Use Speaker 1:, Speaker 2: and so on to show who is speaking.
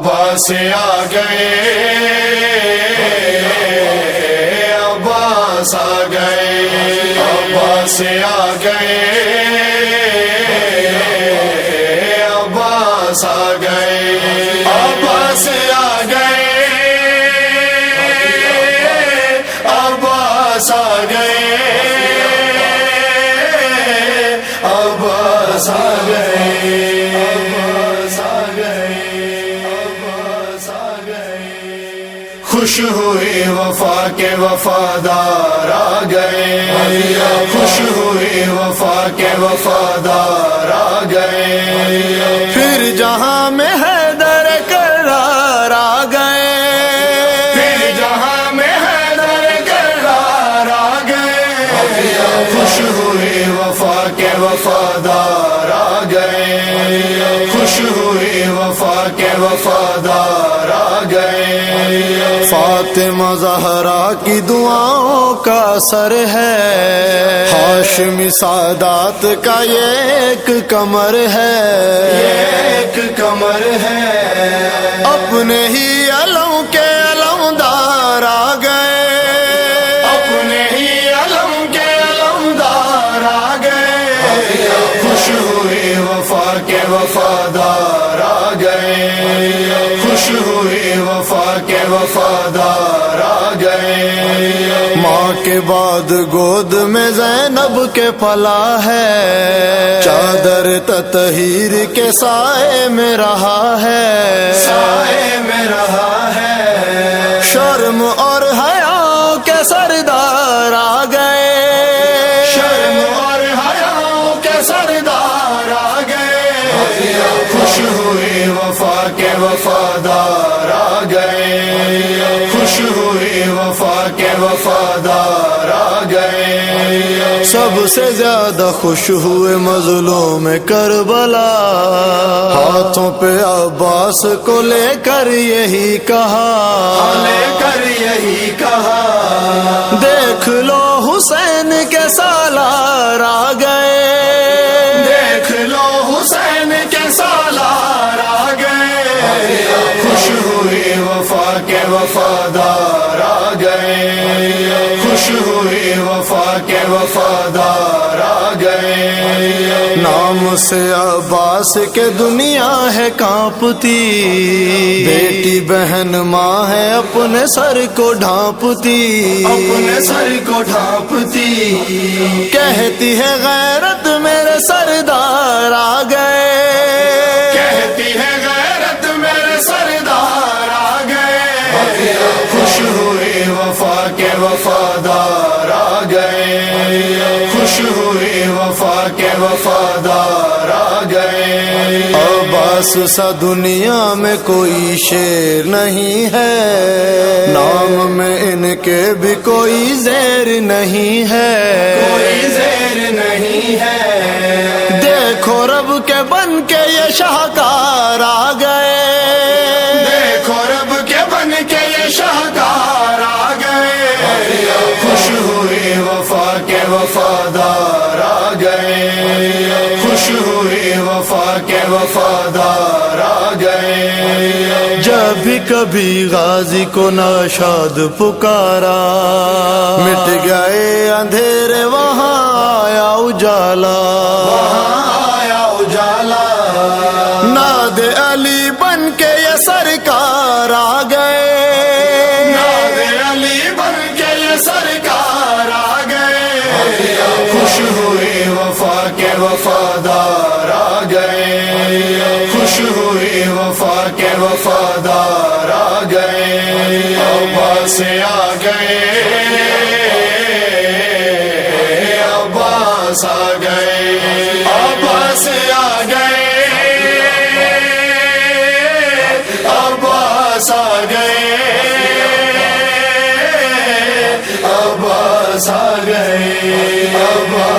Speaker 1: عباس آ گئے۔ عباس آ گئے۔ عباس آ گئے۔ عباس آ گئے۔ عباس آ گئے۔ عباس آ گئے۔ عباس آ گئے۔ خوش ہوئے وفا کے وفادار آ گئے۔ خوش ہوئے وفا کے وفادار آ گئے۔
Speaker 2: پھر جہاں میں ہے در کرار آ گئے۔
Speaker 1: پھر جہاں میں ہے در کرار آ گئے۔ خوش ہوئے وفا کے وفادار آ گئے۔ خوش ہوئے وفا کے وفادار
Speaker 2: فاطمہ زہرا کی دعاؤں کا سر ہے۔ ہاشمی سادات کا یہ ایک کمر ہے۔
Speaker 1: ایک کمر ہے۔
Speaker 2: اپنے ہی علم کے علمدار آ گئے۔
Speaker 1: اپنے ہی علم کے علمدار آ گئے۔ خوش ہوئی وفا کے وفادار وفادار آ گئے۔
Speaker 2: ماں کے بعد گود میں زینب کے پلا ہے۔ چادر تطہیر کے سائے میں رہا ہے۔ سے زیادہ خوش ہوئے مظلوم کربلا۔ ہاتھوں پہ عباس کو لے کر یہی کہا۔
Speaker 1: لے کر یہی کہا۔
Speaker 2: دیکھ لو حسین کے سالار آ گئے۔
Speaker 1: دیکھ لو حسین کے سالار آ گئے۔ خوش ہوئی وفا کے وفادار آ گئے۔ خوش ہوئی وفا کے وفادار
Speaker 2: نام سے عباس کے دنیا ہے کانپتی۔ بیٹی بہن ماں ہے اپنے سر کو ڈھانپتی۔
Speaker 1: اپنے سر کو ڈھانپتی۔
Speaker 2: کہتی ہے غیرت میرے سردار آ گئے۔
Speaker 1: کہتی ہے غیرت میرے سردار آ گئے۔ خوش ہوئی وفا کے وفادار آ گئے۔ خوش ہوئی وفا کے وفادار آ گئے۔
Speaker 2: عباس سا دنیا میں کوئی شیر نہیں ہے۔ نام میں ان کے بھی کوئی زیر نہیں ہے۔
Speaker 1: کوئی زیر نہیں ہے۔
Speaker 2: دیکھو رب کے بن کے یہ شاہکار آ کبھی غازی کو ناشاد پکارا۔ مٹ گئے اندھیرے، وہاں آیا اجالا۔
Speaker 1: آیا اجالا
Speaker 2: ناد علی بن کے یہ سرکار آ گئے۔
Speaker 1: ناد علی بن کے یہ سرکار آ گئے۔ خوش ہوئی وفا کے وفادار آ گئے۔ خوش ہوئی وفا کے وفادار گئے عباس آ گئے۔ عباس آ گئے۔ عباس آ گئے۔ عباس آ گئے۔ عباس آ گئے۔ عباس